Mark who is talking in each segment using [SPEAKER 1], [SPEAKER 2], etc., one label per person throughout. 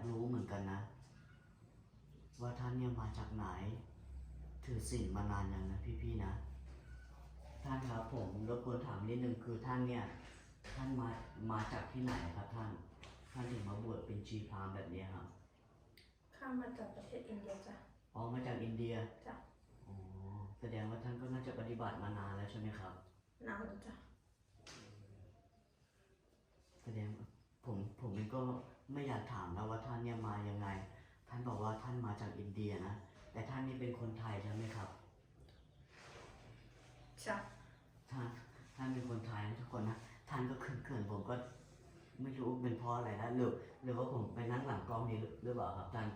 [SPEAKER 1] ากรู้เหมือนกันนะ ว่าท่านเนี่ยมาจากไหน ถือศีลมานานยังนะพี่ๆนะ ท่านครับผมรบกวนถามนิดนึงคือท่านเนี่ยท่านมามาจากที่ไหนครับท่าน ท่านถึงมาบวชเป็นชีพราหมณ์แบบนี้ครับ
[SPEAKER 2] ข้ามมาจากประเทศอินเดียจ้ะ
[SPEAKER 1] อ๋อมาจากอินเดีย
[SPEAKER 2] จ้ะ
[SPEAKER 1] อ๋อแสดงว่าท่านก็น่าจะปฏิบัติมานานแล้วใช่ไหมครับ
[SPEAKER 2] นานแล้วจ้ะ
[SPEAKER 1] แสดงผมผมเองก็ ไม่อยากถามแล้วว่าท่านเนี่ยมายังไง ท่านบอกว่าท่านมาจากอินเดียนะ แต่ท่านนี่เป็นคนไทยใช่ไหมครับ
[SPEAKER 2] จ้ะ
[SPEAKER 1] ท่านท่านเป็นคนไทยนะทุกคนนะ ท่านก็เขินๆผมก็ไม่รู้เป็นเพราะอะไรนะหรือหรือว่าผมไปนั่งหลังกล้องนี้หรือหรือเปล่าครับท่าน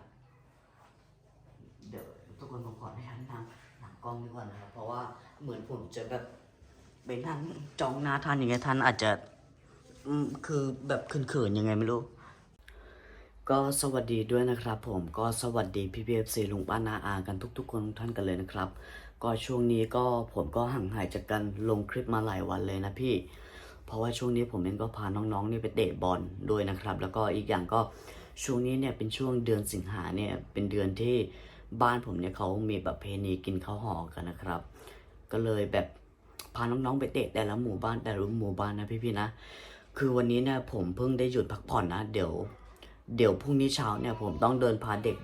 [SPEAKER 1] เดี๋ยวทุกคนผมขอให้ท่านนั่งหลังกล้องดีกว่านะครับ เพราะว่าเหมือนผมจะแบบไปนั่งจ้องหน้าท่านอย่างเงี้ยท่านอาจจะอืมคือแบบเขินๆยังไงไม่รู้ ก็สวัสดีด้วยนะครับผมก็สวัสดีพี่พีเอฟซีลุงป้านาอากันทุกๆ คนทุกท่านกันเลยนะครับ ก็ช่วงนี้ก็ผมก็ห่างหายจากการลงคลิปมาหลายวันเลยนะพี่ เพราะว่าช่วงนี้ผมเองก็พาน้องๆนี่ไปเตะบอลด้วยนะครับ แล้วก็อีกอย่างก็ช่วงนี้เนี่ยเป็นช่วงเดือนสิงหาเนี่ยเป็นเดือนที่บ้านผมเนี่ยเขามีแบบเพณีกินข้าวห่อกันนะครับ ก็เลยแบบพาน้องๆไปเตะแต่ละหมู่บ้านแต่ละหมู่บ้านนะพี่ๆนะ คือวันนี้เนี่ยผมเพิ่งได้หยุดพักผ่อนนะเดี๋ยว เดี๋ยวพรุ่งนี้เช้าเนี่ยผมต้องเดินพาเด็ก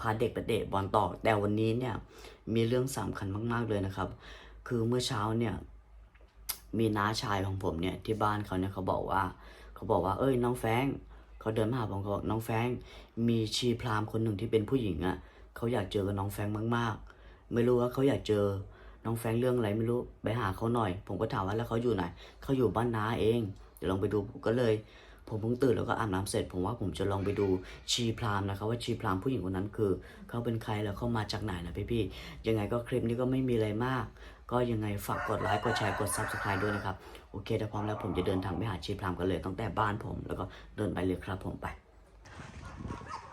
[SPEAKER 1] พาเด็กไปเตะบอลต่อ แต่วันนี้เนี่ยมีเรื่องสำคัญมาก ๆเลยนะครับ คือเมื่อเช้าเนี่ยมีน้าชายของผมเนี่ยที่บ้านเขาเนี่ยเขาบอกว่า เขาบอกว่า เอ้ย น้องแฟงเขาเดินมาหาผมเขาบอกน้องแฟงมีชีพรามคนหนึ่งที่เป็นผู้หญิงอะ่ะเขาอยากเจอกับน้องแฟงมาก ๆ ไม่รู้ว่าเขาอยากเจอน้องแฟงเรื่องอะไรไม่รู้ไปหาเขาหน่อย ผมก็ถามว่าแล้วเขาอยู่ไหนเขาอยู่บ้านน้าเอง เดี๋ยวลองไปดูก็เลย ผมเพิ่งตื่นแล้วก็อาบน้ำเสร็จ ผมว่าผมจะลองไปดูชีพรามนะครับว่าชีพรามผู้หญิงคนนั้นคือเขาเป็นใครแล้วเขามาจากไหนนะพี่ๆยังไงก็คลิปนี้ก็ไม่มีอะไรมาก ก็ยังไงฝากกดไลค์กดแชร์กด subscribe ด้วยนะครับ โอเคถ้าพร้อมแล้วผมจะเดินทางไปหาชีพรามกันเลยตั้งแต่บ้านผม แล้วก็เดินไปเลยครับผมไป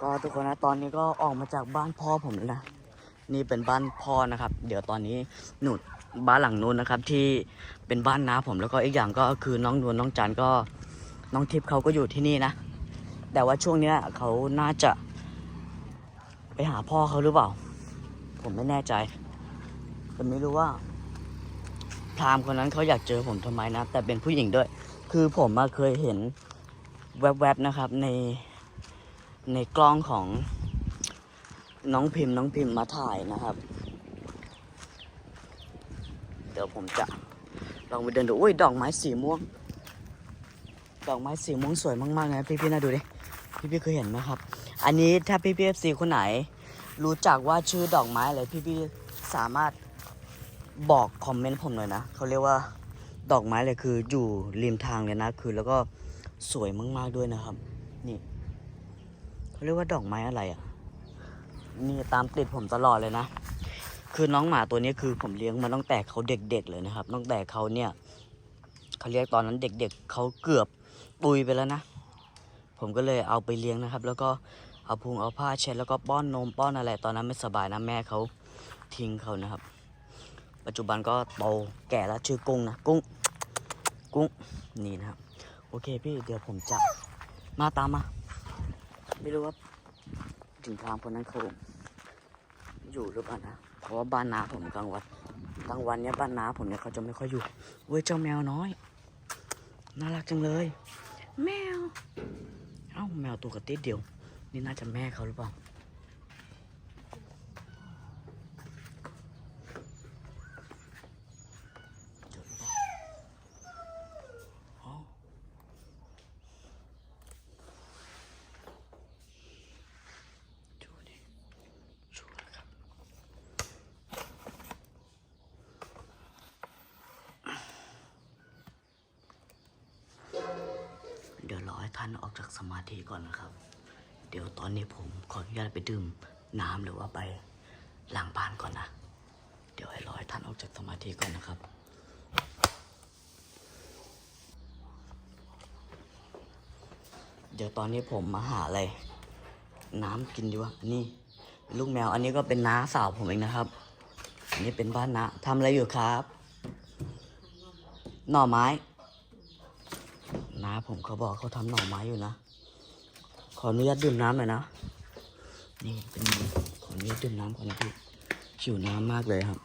[SPEAKER 1] ก็ทุกคนนะตอนนี้ก็ออกมาจากบ้านพ่อผมแล้วนะนี่เป็นบ้านพ่อนะครับ เดี๋ยวตอนนี้หนุดบ้านหลังนู้นนะครับที่เป็นบ้านน้าผมแล้วก็อีกอย่างก็คือน้องนวลน้องจันก็ น้องทิพย์เขาก็อยู่ที่นี่นะ แต่ว่าช่วงนี้เขาน่าจะ ไปหาพ่อเขาหรือเปล่า ผมไม่แน่ใจแต่ไม่รู้ว่า พรามคนนั้นเขาอยากเจอผมทำไมนะ แต่เป็นผู้หญิงด้วย คือผมมาเคยเห็นแวบๆนะครับ ในในกล้องของน้องพิมพ์น้องพิมพ์มาถ่ายนะครับ เดี๋ยวผมจะลองไปเดินดูอุ้ยดอกไม้สีม่วง ดอกไม้สีม่วงสวยมากๆเลยนะพี่ๆนะดูดิพี่ๆเคยเห็นไหมครับ อันนี้ถ้าพี่ๆเอฟซีคนไหน รู้จักว่าชื่อดอกไม้อะไรพี่ๆสามารถบอกคอมเมนต์ผมหน่อยนะเขาเรียกว่าดอกไม้เลยคืออยู่ริมทางเลยนะคือแล้วก็สวยมากๆด้วยนะครับ นี่เขาเรียกว่าดอกไม้อะไรอะ่ะนี่ตามติดผมตลอดเลยนะ คือน้องหมาตัวนี้คือผมเลี้ยงมาตั้งแต่เขาเด็กๆเลยนะครับตั้งแต่เขาเนี่ยเขาเรียกตอนนั้นเด็ก ๆเขาเกือบ ตุยไปแล้วนะ ผมก็เลยเอาไปเลี้ยงนะครับ แล้วก็เอาพุงเอาผ้าเช็ดแล้วก็ป้อนนมป้อนอะไรตอนนั้นไม่สบายนะแม่เขาทิ้งเขานะครับ ปัจจุบันก็โตแก่แล้วชื่อกุ้งนะกุ้งกุ้งนี่นะครับ โอเคพี่เดี๋ยวผมจะมาตามมา ไม่รู้ว่าถึงทางคนนั้นเขาอยู่หรือเปล่านะเพราะว่าบ้านนาผมกลางวันกลางวันเนี้ยบ้านนาผมเนี่ยเขาจะไม่ค่อยอยู่เว้ยเจ้าแมวน้อย น่ารักจังเลย แมว เอ้าแมวตัวกระติดเดียว นี่น่าจะแม่เขาหรือเปล่า อ๋อดูดิสวยครับ เดี๋ยวรอให้ท่านออกจากสมาธิก่อนนะครับ เดี๋ยวตอนนี้ผมขออนุญาตไปดื่มน้ำหรือว่าไปล้างบ้านก่อนนะ เดี๋ยวให้รอให้ท่านออกจากสมาธิก่อนนะครับเดี๋ยวตอนนี้ผมมาหาอะไร น้ำกินดีวะอันนี่ ลูกแมว อันนี้ก็เป็นน้าสาวผมเองนะครับ อันนี้เป็นบ้านน้าทำอะไรอยู่ครับ หน่อไม้ ผมเขาบอกเขาทำหน่อไม้อยู่นะ ขออนุญาตดื่มน้ำหน่อยนะ นี่เป็นขออนุญาตดื่มน้ำก่อนนะพี่หิวน้ำมากเลยครับ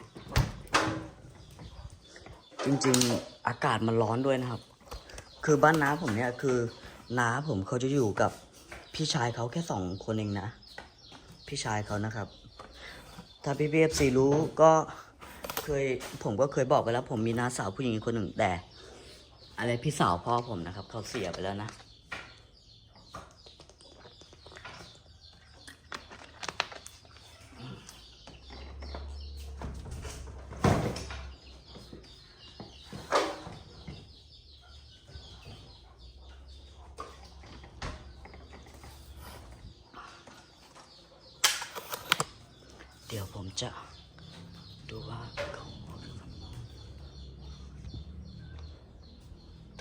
[SPEAKER 1] จริงๆอากาศมันร้อนด้วยนะครับ คือบ้านน้าผมเนี่ยคือน้าผมเขาจะอยู่กับพี่ชายเขาแค่สองคนเองนะ พี่ชายเขานะครับ ถ้าพี่พีเอฟซีรู้ก็เคยผมก็เคยบอกไปแล้ว ผมมีน้าสาวผู้หญิงคนหนึ่งแต่ อะไรพี่สาวพ่อผมนะครับ เขาเสียไปแล้วนะเดี๋ยวผมจะดูว่าเขา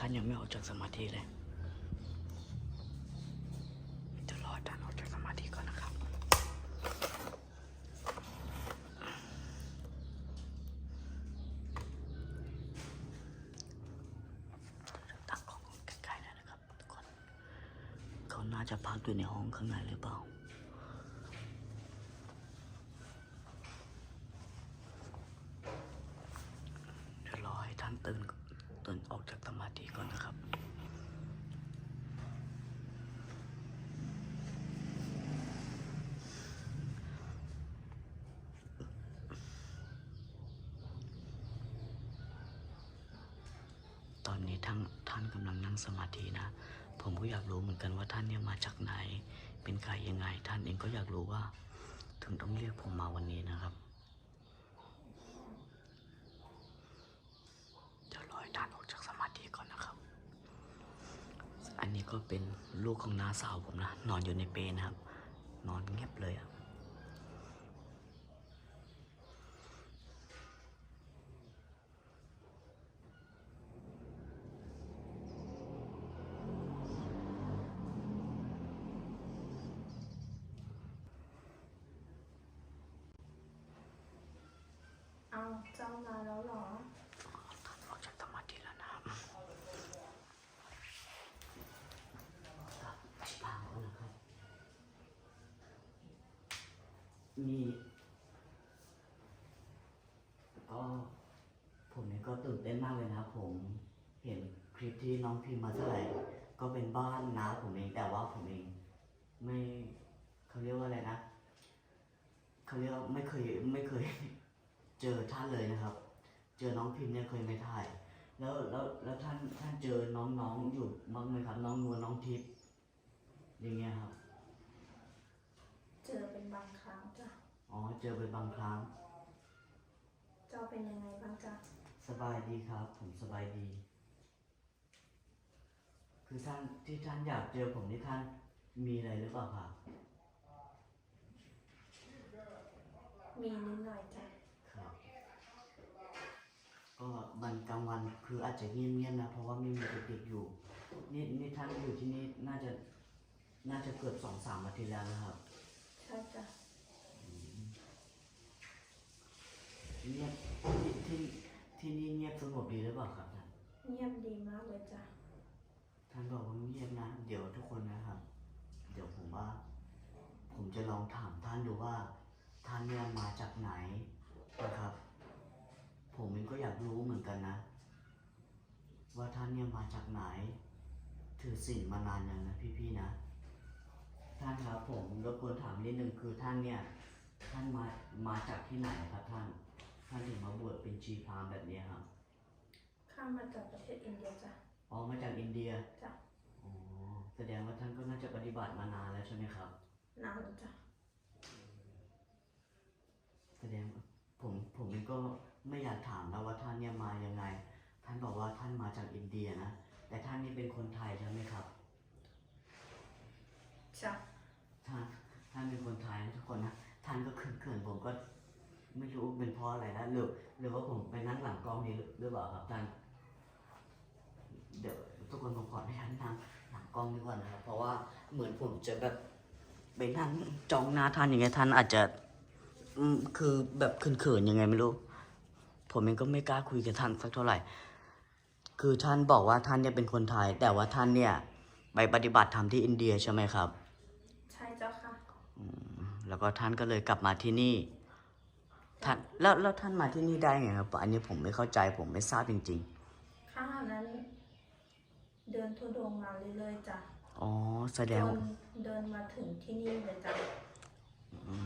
[SPEAKER 1] านยังไม่ออกจากสมาธิเลยจะรอท่านออกจากสมาธิก่อนนะครับ ตั้งกล้องใกล้ๆหนอยนะครับทุกคนเขาน่าจะพักอยู่ในห้องข้างในหรือเปล่าเดี๋ยวรอให้ท่านตื่น ตนออกจากสมาธิก่อนนะครับตอนนี้ท่านท่านกำลังนั่งสมาธินะ ผมก็อยากรู้เหมือนกันว่าท่านเนี่ยมาจากไหน เป็นใครยังไง ท่านเองก็อยากรู้ว่า ถึงต้องเรียกผมมาวันนี้นะครับ เดี๋ยวรอให้ท่านออกจากสมาธิก่อนนะครับ อั นี้ก็เป็นลูกของน้าสาวผมนะ นอนอยู่ในเปลนะครับ นอนเงียบเลยอะ
[SPEAKER 2] เอาเจ้ามาแล้วเหรอ
[SPEAKER 1] ท่านออกจากสมาธิแล้วนะครับไปเปล่านะครับ มีก็ผมเนี่ยก็ตื่นเต้นมากเลยนะผมเห็นคลิปที่น้องพิมพ์มาเท่าไหร่ก็เป็นบ้านน้าผมเองแต่ว่าผมเองไม่เขาเรียกว่าอะไรนะเขาเรียกไม่เคยไม่เคยเจอท่านเลยนะครับ เจอน้องพิมพ์เนี่ยเคยไม่ถ่าย แล้วแล้วแล้วท่านท่านเจอน้องๆอยู่บ้างไหมครับ น้องนวลน้องทิพย์อย่างเงี้ยครับ
[SPEAKER 2] เจอเป็นบางครั้งจ้ะ
[SPEAKER 1] อ๋อ เจอไปบางครั้ง
[SPEAKER 2] เจ้าเป็นยังไงบ้างจ้ะ
[SPEAKER 1] สบายดีครับ ผมสบายดี คือท่านที่ท่านอยากเจอผมที่ท่านมีอะไรหรือเปล่าครับ
[SPEAKER 2] มีนิดหน่อยจ้ะ
[SPEAKER 1] ครับ ก็วันกลางวันคืออาจจะเงียบๆนะ เพราะว่าไม่มีเด็กๆอยู่ นี่นี่ท่านอยู่ที่นี่น่าจะน่าจะเกือบสองสามอาทิตย์แล้วนะครับ
[SPEAKER 2] ใช่จ้ะ
[SPEAKER 1] เงียบที่ที่ที่นี่เงียบสงบดีหรือเปล่าครับท่าน
[SPEAKER 2] เงียบดีมากเลยจ้ะ
[SPEAKER 1] ท่านบอกว่าเงียบนะ เดี๋ยวทุกคนนะครับ เดี๋ยวผมว่า ผมจะลองถามท่านดูว่า ท่านเนี่ยมาจากไหนนะครับ ผมเองก็อยากรู้เหมือนกันนะ ว่าท่านเนี่ยมาจากไหน ถือศีลมานานยังนะพี่ๆนะ ท่านครับผมรบกวนถามนิดนึงคือท่านเนี่ย ท่านมามาจากที่ไหนครับท่าน ท่านถึงมาบวชเป็นชีพราหมณ์แบบนี้ครับ
[SPEAKER 2] ข้ามมาจากประเทศอินเดียจ้ะ
[SPEAKER 1] อ๋อมาจากอินเดีย
[SPEAKER 2] จ้ะ
[SPEAKER 1] อ๋อแสดงว่าท่านก็น่าจะปฏิบัติมานานแล้วใช่ไหมครับ
[SPEAKER 2] นานแล้วจ้ะ
[SPEAKER 1] แสดงว่าผมผมเองก็ไม่อยากถามนะว่าท่านเนี่ยมายังไง ท่านบอกว่าท่านมาจากอินเดียนะแต่ท่านนี่เป็นคนไทยใช่ไหมครับ
[SPEAKER 2] จ้ะ
[SPEAKER 1] ท่านท่านเป็นคนไทยนะทุกคนนะท่านก็เขินๆผมก็ ไม่รู้เป็นเพราะอะไรนะหรือหรือว่าผมไปนั่งหลังกล้องนี้หรือเปล่าครับท่านเดี๋ยวทุกคนผมขออนุญาตนั่งหลังกล้องดีกว่านะครับเพราะว่าเหมือนผมจะแบบไปนั่งจ้องหน้าท่านอย่างเงี้ยท่านอาจจะอืมคือแบบเขินๆยังไงไม่รู้ ผมเองก็ไม่กล้าคุยกับท่านสักเท่าไหร่ คือท่านบอกว่าท่านเนี่ยเป็นคนไทย แต่ว่าท่านเนี่ยไปปฏิบัติธรรมที่อินเดียใช่ไหมครับ แล้วก็ท่านก็เลยกลับมาที่นี่ ท่านแล้วแล้วท่านมาที่นี่ได้ไงครับ อันนี้ผมไม่เข้าใจผมไม่ทราบจริง
[SPEAKER 2] ข้านั้น เดินทุดงค์มาเรื่อยๆจ้ะ
[SPEAKER 1] ๆ อ๋อ แส
[SPEAKER 2] จ
[SPEAKER 1] ดง
[SPEAKER 2] นเดินมาถึงที่นี่เลยจ้ะ
[SPEAKER 1] อื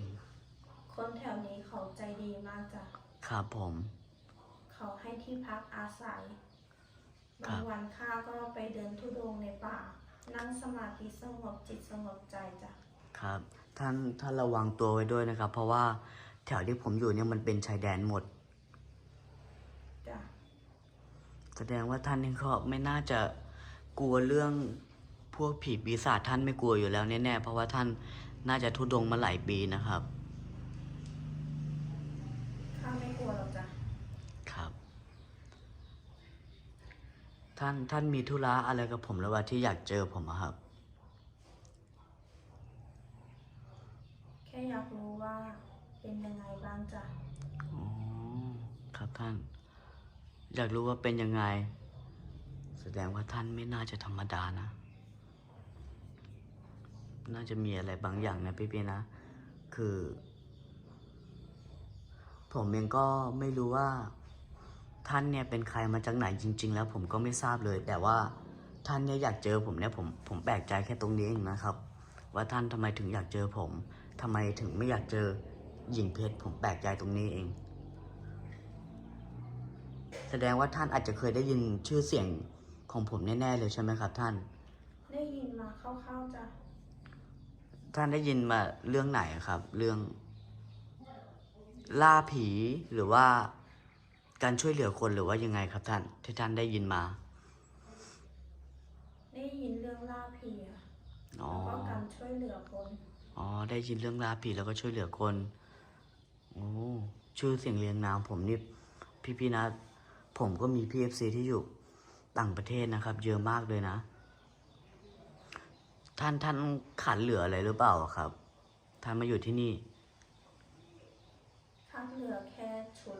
[SPEAKER 1] ม
[SPEAKER 2] คนแถวนี้เขาใจดีมากจ้ะ
[SPEAKER 1] ครับผม
[SPEAKER 2] เขาให้ที่พักอาศัย
[SPEAKER 1] ครับาบ
[SPEAKER 2] งวันข้าก็ไปเดินทุดงค์ในป่า นั่งสมาธิสงบจิตสงบใจจ้ะ
[SPEAKER 1] ครับ ท่านท่านระวังตัวไว้ด้วยนะครับ เพราะว่าแถวที่ผมอยู่เนี่ยมันเป็นชายแดนหมด
[SPEAKER 2] จ้ะ
[SPEAKER 1] แสดงว่าท่านนี่ก็ไม่น่าจะกลัวเรื่องพวกผีปีศาจท่านไม่กลัวอยู่แล้วแน่ๆเพราะว่าท่านน่าจะทุดงค์มาหลายปีนะครับ
[SPEAKER 2] ข้าไม่กลัวหรอกจ้ะ
[SPEAKER 1] ครับ ท่านท่านมีธุระอะไรกับผมหรือว่าที่อยากเจอผมอะครับ
[SPEAKER 2] แค่อยากรู้ว่าเป็นยังไงบ้างจ้ะ
[SPEAKER 1] อ๋อครับท่าน อยากรู้ว่าเป็นยังไง แสดงว่าท่านไม่น่าจะธรรมดานะ น่าจะมีอะไรบางอย่างนะพี่พี่นะ คือ ผมเองก็ไม่รู้ว่า ท่านเนี่ยเป็นใครมาจากไหนจริง ๆ แล้วผมก็ไม่ทราบเลย แต่ว่าท่านเนี่ยอยากเจอผมเนี่ยผมผมแปลกใจแค่ตรงนี้เองนะครับ ว่าท่านทำไมถึงอยากเจอผม ทำไมถึงไม่อยากเจอหญิงเพชรผมแปลกใจตรงนี้เอง แสดงว่าท่านอาจจะเคยได้ยินชื่อเสียงของผมแน่ๆเลยใช่ไหมครับท่าน
[SPEAKER 2] ได้ยินมาคร่าวๆจ้ะ
[SPEAKER 1] ท่านได้ยินมาเรื่องไหนครับ เรื่อง ล่าผีหรือว่าการช่วยเหลือคนหรือว่ายังไงครับท่าน ที่ท่านได้ยินมา
[SPEAKER 2] ได้ยินเรื่องล่าผีอะ
[SPEAKER 1] อ๋อ
[SPEAKER 2] แล้วก็การช่วยเหลือคน
[SPEAKER 1] อ๋อ ได้ยินเรื่องล่าผีแล้วก็ช่วยเหลือคน โอ้ ชื่อเสียงเรียงนามผมนี่พี่พี่ๆนะผมก็มีพีเอฟซีที่อยู่ต่างประเทศนะครับ เยอะมากเลยนะ ท่านท่านขาดเหลืออะไรหรือเปล่าครับ ท่านมาอยู่ที่นี่
[SPEAKER 2] ข้าเหลือแค่ชุด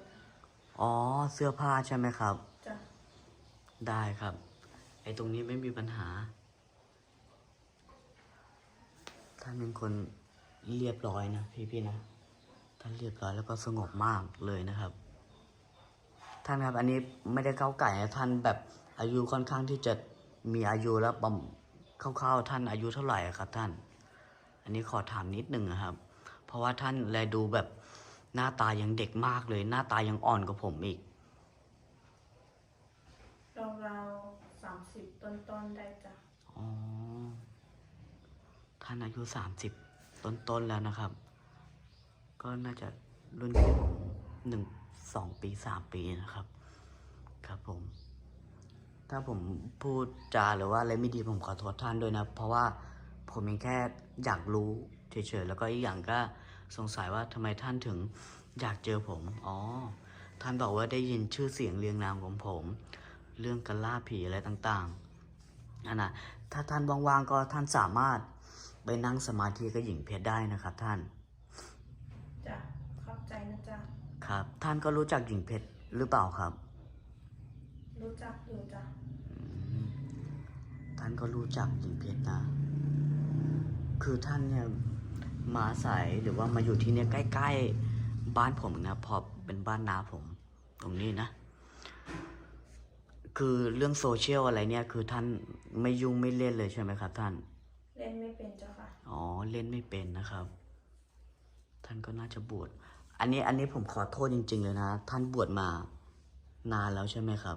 [SPEAKER 1] อ๋อ เสื้อผ้าใช่ไหมครับ
[SPEAKER 2] จ้ะ
[SPEAKER 1] ได้ครับ ไอ้ตรงนี้ไม่มีปัญหา ท่านเป็นคนเรียบร้อยนะพี่พี่ๆนะ ท่านเรียบร้อยแล้วก็สงบมากเลยนะครับ ท่านครับอันนี้ไม่ได้เข้าไก่นะท่านแบบอายุค่อนข้างที่จะมีอายุแล้วประมคร่าวๆท่านอายุเท่าไหร่อะครับท่าน อันนี้ขอถามนิดหนึ่งนะครับ เพราะว่าท่านแลดูแบบหน้าตายังเด็กมากเลย หน้าตายังอ่อนกว่าผมอีก
[SPEAKER 2] ราวๆสามสิบต้นๆได้จ้ะ
[SPEAKER 1] อ๋อ ท่านอายุสามสิบต้นๆแล้วนะครับ ก็น่าจะรุ่นพี่ผมหนึ่งสองปีสามปีนะครับ ครับผม ถ้าผมพูดจาหรือว่าอะไรไม่ดีผมขอโทษท่านด้วยนะ เพราะว่าผมเองแค่อยากรู้เฉยๆแล้วก็อีกอย่างก็สงสัยว่าทำไมท่านถึงอยากเจอผม อ๋อ ท่านบอกว่าได้ยินชื่อเสียงเรียงนามของผม เรื่องการล่าผีอะไรต่างๆนั่นนะถ้าท่านว่างๆก็ท่านสามารถ ไปนั่งสมาธิกับหญิงเพชรได้นะครับ ท่าน
[SPEAKER 2] จ้ะขอบใจนะจ๊ะ
[SPEAKER 1] ครับ ท่านก็รู้จักหญิงเพชรหรือเปล่าครับ
[SPEAKER 2] รู้จักอยู่จ้ะ
[SPEAKER 1] ท่านก็รู้จักหญิงเพชรนะ คือท่านเนี่ยมาอาศัยหรือว่ามาอยู่ที่เนี่ยใกล้ ๆ บ้านผมนะเพอเป็นบ้านนาผม ตรงนี้นะ คือเรื่องโซเชียลอะไรเนี่ย คือท่านไม่ยุ่งไม่เล่นเลยใช่ไหมครับ ท่าน
[SPEAKER 2] เล่นไม่เป็นเจ้าค่ะ
[SPEAKER 1] อ๋อเล่นไม่เป็นนะครับ ท่านก็น่าจะบวชอันนี้อันนี้ผมขอโทษจริง ๆ เลยนะ ท่านบวชมานานแล้วใช่ไหมครับ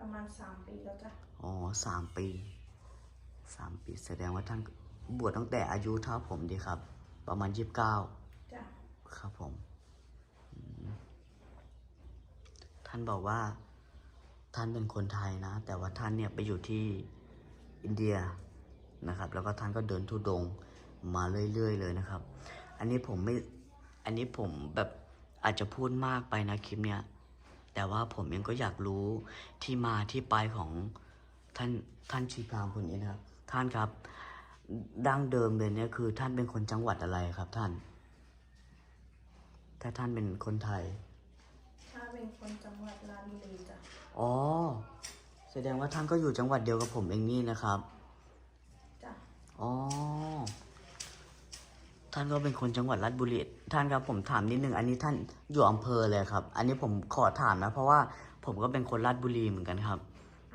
[SPEAKER 2] ประมาณสามปีแล้วจ้ะ
[SPEAKER 1] อ๋อสามปีสามปีแสดงว่าท่านบวชตั้งแต่อายุเท่าผมดีครับ ประมาณยี่สิบเก้า
[SPEAKER 2] จ้ะ
[SPEAKER 1] ครับผมอืมท่านบอกว่า ท่านเป็นคนไทยนะ แต่ว่าท่านเนี่ยไปอยู่ที่อินเดีย นะครับ แล้วก็ท่านก็เดินทุดงค์มาเรื่อยๆ เลยนะครับ อันนี้ผมไม่ อันนี้ผมแบบอาจจะพูดมากไปนะคลิปเนี้ย แต่ว่าผมเองก็อยากรู้ที่มาที่ไปของท่านท่านชีพรามคนนี้นะครับ ท่านครับดั้งเดิมเลยเนี่ยคือ ท่านเป็นคนจังหวัดอะไรครับท่าน ถ้าท่านเป็นคนไทย
[SPEAKER 2] ถ้าเป็นคนจังหวัดราชบุรีจ้ะ
[SPEAKER 1] อ๋อ แสดงว่าท่านก็อยู่จังหวัดเดียวกับผมเองนี่นะครับ
[SPEAKER 2] จ้ะ
[SPEAKER 1] อ๋อทท่านก็เป็นคนจังหวัดราชบุรี ท่านครับผมถามนิดนึง อันนี้ท่านอยู่อำเภอเลยครับ อันนี้ผมขอถามนะ เพราะว่าผมก็เป็นคนราชบุรีเหมือนกันครับ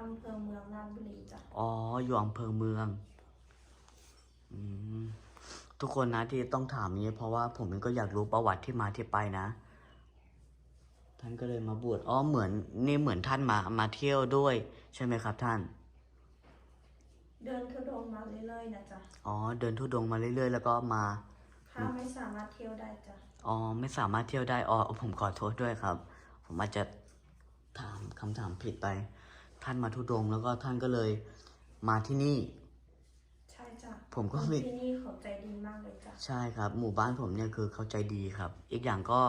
[SPEAKER 2] อำเภอเมืองราชบุรีจ้ะ
[SPEAKER 1] อ๋อ อยู่อำเภอเมืองอมทุกคนนะที่ต้องถามนี้ เพราะว่าผมเองก็อยากรู้ประวัติที่มาที่ไปนะ ท่านก็เลยมาบวช อ๋อ เหมือนนี่เหมือนท่านมา มาเที่ยวด้วย ใช่ไหมครับท่าน
[SPEAKER 2] เดินทุดงค์มาเรื่อยๆนะจ๊ะ
[SPEAKER 1] อ๋อ เดินทุดงค์มาเรื่อย ๆ แล้วก็มา
[SPEAKER 2] ข้าไม่สามารถเที่ยวได้จ้ะ
[SPEAKER 1] อ๋อ ไม่สามารถเที่ยวได้ อ๋อ ผมขอโทษด้วยครับ ผมอาจจะถามคำถามผิดไป ท่านมาทุดงค์แล้วก็ท่านก็เลยมาที่นี่
[SPEAKER 2] ใช่จ้ะ
[SPEAKER 1] ผมก็
[SPEAKER 2] คน
[SPEAKER 1] ไม่
[SPEAKER 2] ที่นี่เขาใจดีมากเลยจ้ะ
[SPEAKER 1] ใช่ครับ หมู่บ้านผมเนี่ยคือเขาใจดีครับ อีกอย่างก็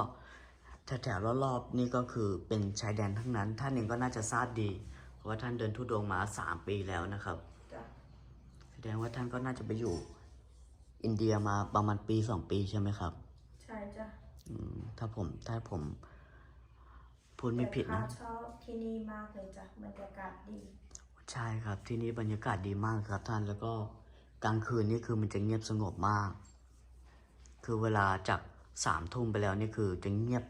[SPEAKER 1] แถวๆรอบๆนี่ก็คือเป็นชายแดนทั้งนั้น ท่านเองก็น่าจะทราบดี เพราะว่าท่านเดินทุดงค์มาสามปีแล้วนะครับ
[SPEAKER 2] จ้ะ
[SPEAKER 1] แส ดงว่าท่านก็น่าจะไปอยู่ อินเดียมาประมาณปีสองปีใช่ไหมครับ
[SPEAKER 2] ใช่จ้ะ
[SPEAKER 1] อืมถ้าผมถ้าผมพูดไม่ผิด
[SPEAKER 2] แต่
[SPEAKER 1] นะ
[SPEAKER 2] ข้าชอบที่นี่มากเลยจ้ะบรรยากาศดี
[SPEAKER 1] ใช่ครับ ที่นี่บรรยากาศดีมากครับท่านแล้วก็กลางคืนนี่คือมันจะเงียบสงบมาก คือเวลาจากสามทุ่มไปแล้วนี่คือจะเงียบ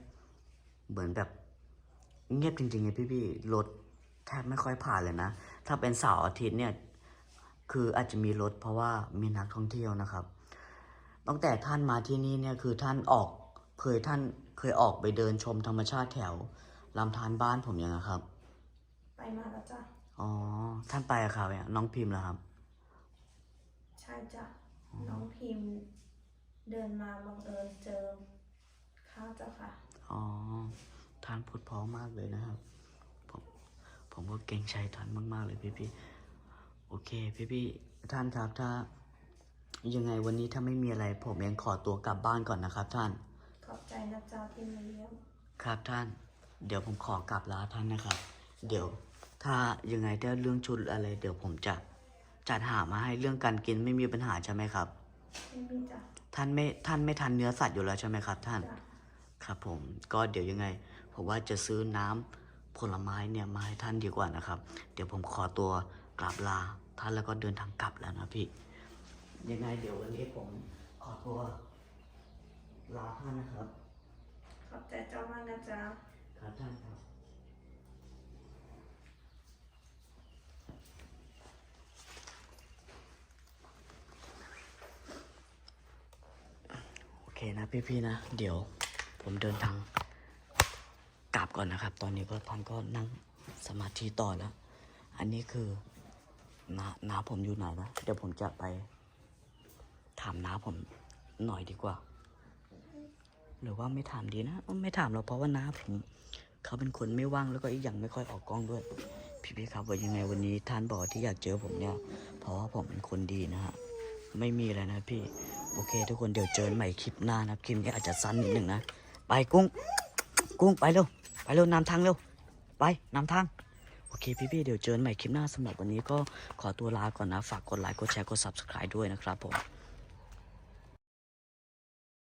[SPEAKER 1] เหมือนแบบเงียบจริงๆไงพี่ๆรถแทบไม่ค่อยผ่านเลยนะ ถ้าเป็นเสาร์อาทิตย์เนี่ย คืออาจจะมีรถเพราะว่ามีนักท่องเที่ยวนะครับ ตั้งแต่ท่านมาที่นี่เนี่ยคือท่านออกเคยท่านเคยออกไปเดินชมธรรมชาติแถวลำธารบ้านผมยังอะครับ
[SPEAKER 2] ไปมาแล้วจ้ะ
[SPEAKER 1] อ๋อ ท่านไปอะครับเนี่ยน้องพิมพ์เหรอครับ
[SPEAKER 2] ใช่จ้ะ น้องพิมพ์ เดินมาบังเอิญเจอข้าเจ้าค่ะ
[SPEAKER 1] อ๋อ ท่านพูดเพราะมากเลยนะครับ ผมผมก็เกรงใจท่านมาก ๆ เลยพี่พี่ๆ โอเคพี่พี่ๆท่านครับถ้า ยังไงวันนี้ถ้าไม่มีอะไรผมเองขอตัวกลับบ้านก่อนนะครับ ท่าน
[SPEAKER 2] ขอบใจนะจ๊ะที่มาเยี่ยม
[SPEAKER 1] ครับท่าน เดี๋ยวผมขอกลับลาท่านนะครับ เดี๋ยว ถ้ายังไงถ้าเรื่องชุดอะไร เดี๋ยวผมจะจัดหามาให้เรื่องการกินไม่มีปัญหาใช่ไหมครับ
[SPEAKER 2] ไม่มีจ้ะ
[SPEAKER 1] ท่านไม่ท่านไม่ทานเนื้อสัตว์อยู่แล้วใช่ไหมครับ ท่าน
[SPEAKER 2] จ้ะ
[SPEAKER 1] ครับผมก็เดี๋ยวยังไงผมว่าจะซื้อน้ำผลไม้เนี่ยมาให้ท่านดีกว่านะครับ เดี๋ยวผมขอตัว กลับลาท่านแล้วก็เดินทางกลับแล้วนะพี่ ยังไงเดี๋ยววันนี้ผมขอตัวลาท่านนะครับ
[SPEAKER 2] ขอบใจเจ้ามากนะจ๊ะ
[SPEAKER 1] ครับท่านครับโอเคนะพี่ๆนะ เดี๋ยวผมเดินทางกลับก่อนนะครับ ตอนนี้ก็ท่านก็นั่งสมาธิต่อแล้ว อันนี้คือ น้าน้าผมอยู่ไหนนะ เดี๋ยวผมจะไป ถามน้าผมหน่อยดีกว่า หรือว่าไม่ถามดีนะ ไม่ถามหรอกเพราะว่าน้าผม เขาเป็นคนไม่ว่างแล้วก็อีกอย่างไม่ค่อยออกกล้องด้วย พี่ๆครับว่ายังไงวันนี้ท่านบอกที่อยากเจอผมเนี่ย เพราะว่าผมเป็นคนดีนะฮะ ไม่มีอะไรนะพี่ โอเค ทุกคนเดี๋ยวเจอใหม่คลิปหน้านะคลิปนี้อาจจะสั้นนิดหนึ่งนะ ไปกุ้ง กุ้งไปเร็ว ไปเร็วนำทางเร็ว ไปนำทาง อเคพี่ๆเดี๋ยวเจอกันใหม่คลิปหน้าสำหรับวันนี้ก็ขอตัวลาก่อนนะ ฝากกดไลค์กดแชร์กด subscribe ด้วยนะครับผม